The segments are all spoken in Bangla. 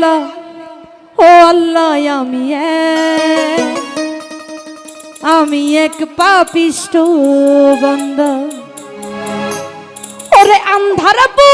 আল্লাহ ও আল্লাহ আমি। আমি এক পাপিষ্ট বান্দা ওরে আন্ধারপুরের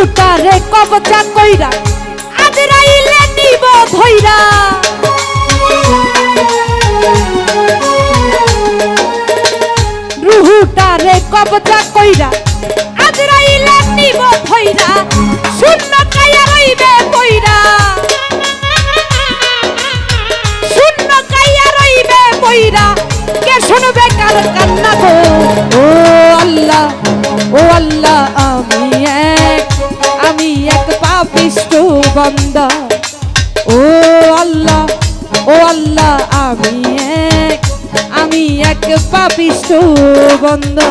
রুহুটারে কবচা কইরা আজরাইলে নিব ধইরা রুহুটারে কবচা কইরা আজরাইলে নিব ধইরা শূন্য কায়া রইবে কইরা বান্দা। ও আল্লাহ ও আল্লাহ আমি এক আমি এক পাপিষ্ট বান্দা।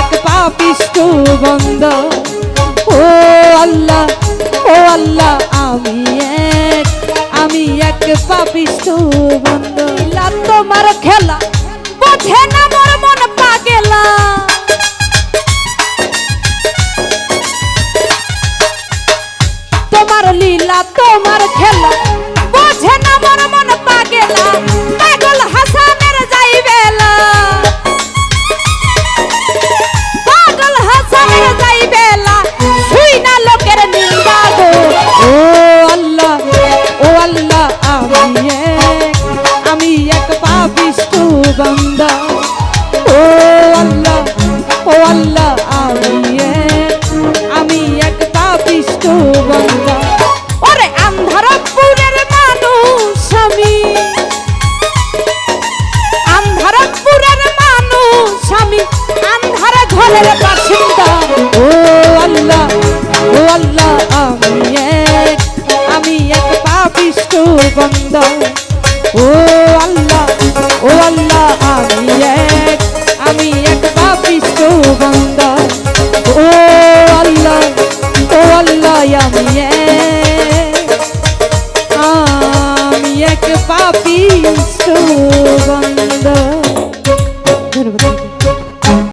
এক পাপিষ্ট বন্ধ। ও আল্লাহ ও আল্লাহ, আমি এক আমি এক পাপিষ্ট বন্ধ। তোমার খেলা বোঝে না মোর মন পাগেলা। তোমার লীলা, তোমার খেলা বোঝে না মন মন পাগেলা। বান্দা